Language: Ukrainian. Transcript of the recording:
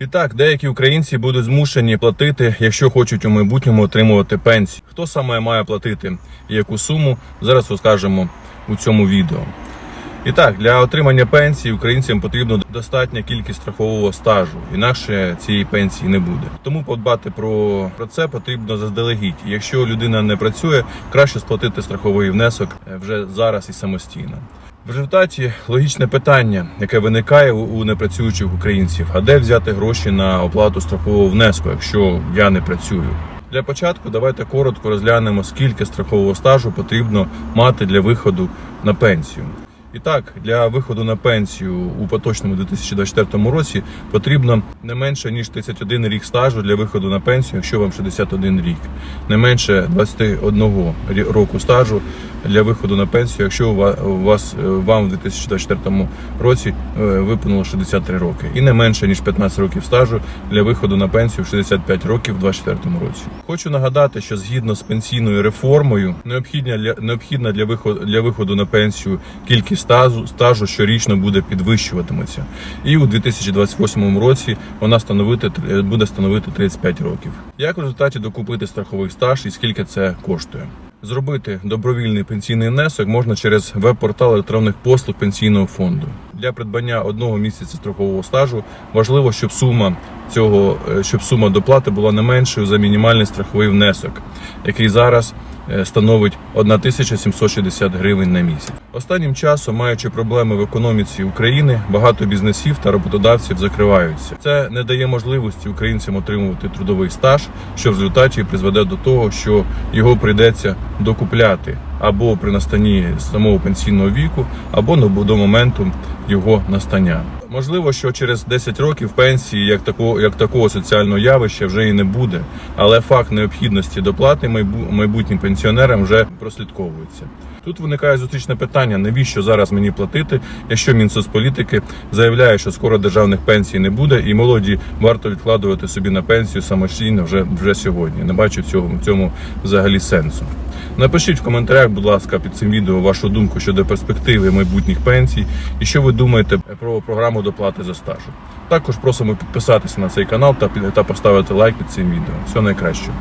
І так, деякі українці будуть змушені платити, якщо хочуть у майбутньому отримувати пенсію. Хто саме має платити і яку суму, зараз розкажемо у цьому відео. І так, для отримання пенсії українцям потрібна достатня кількість страхового стажу, інакше цієї пенсії не буде. Тому подбати про, про це потрібно заздалегідь. Якщо людина не працює, краще сплатити страховий внесок е, вже зараз і самостійно. В результаті логічне питання, яке виникає у непрацюючих українців: а де взяти гроші на оплату страхового внеску, якщо я не працюю? Для початку давайте коротко розглянемо, скільки страхового стажу потрібно мати для виходу на пенсію. І так, для виходу на пенсію у поточному 2024 році потрібно не менше ніж 31 рік стажу для виходу на пенсію, якщо вам 61 рік, не менше 21 рі- року стажу для виходу на пенсію, якщо у ва- у вас е, вам в 2024 році е, виповнило 63 роки, і не менше ніж 15 років стажу для виходу на пенсію в 65 років в 2024 році. Хочу нагадати, що згідно з пенсійною реформою необхідна для необхідна для виходу для виходу на пенсію кількість стажу стажу щорічно буде підвищуватиметься, і у 2028 році вона становити тр- буде становити 35 років. Як в результаті докупити страховий стаж і скільки це коштує? Зробити добровільний пенсійний внесок можна через веб-портал електронних послуг пенсійного фонду. Для придбання одного місяця страхового стажу важливо, щоб сума цього е, щоб сума доплати була не меншою за мінімальний страховий внесок, який зараз становить 1760 гривень на місяць. Останнім часом, маючи проблеми в економіці України, багато бізнесів та роботодавців закриваються. Це не дає можливості українцям отримувати трудовий стаж, що в результаті призведе до того, що його прийдеться докупляти або при настанні самого пенсійного віку, або до моменту його настання. Можливо, що через 10 років пенсії як такого, як такого соціального явища вже і не буде, але факт необхідності доплати майбу- майбутнім пенсіонерам вже прослідковується. Тут виникає зустрічне питання: навіщо зараз мені платити, якщо Мінсоцполітики заявляє, що скоро державних пенсій не буде, і молоді варто відкладувати собі на пенсію самостійно вже, вже сьогодні. Не бачу в цьому, в цьому взагалі сенсу. Напишіть в коментарях, будь ласка, під цим відео вашу думку щодо перспективи майбутніх пенсій і що ви думаєте про програму доплати за стажу. Також просимо підписатися на цей канал та, поставити лайк під цим відео. Всього найкращого.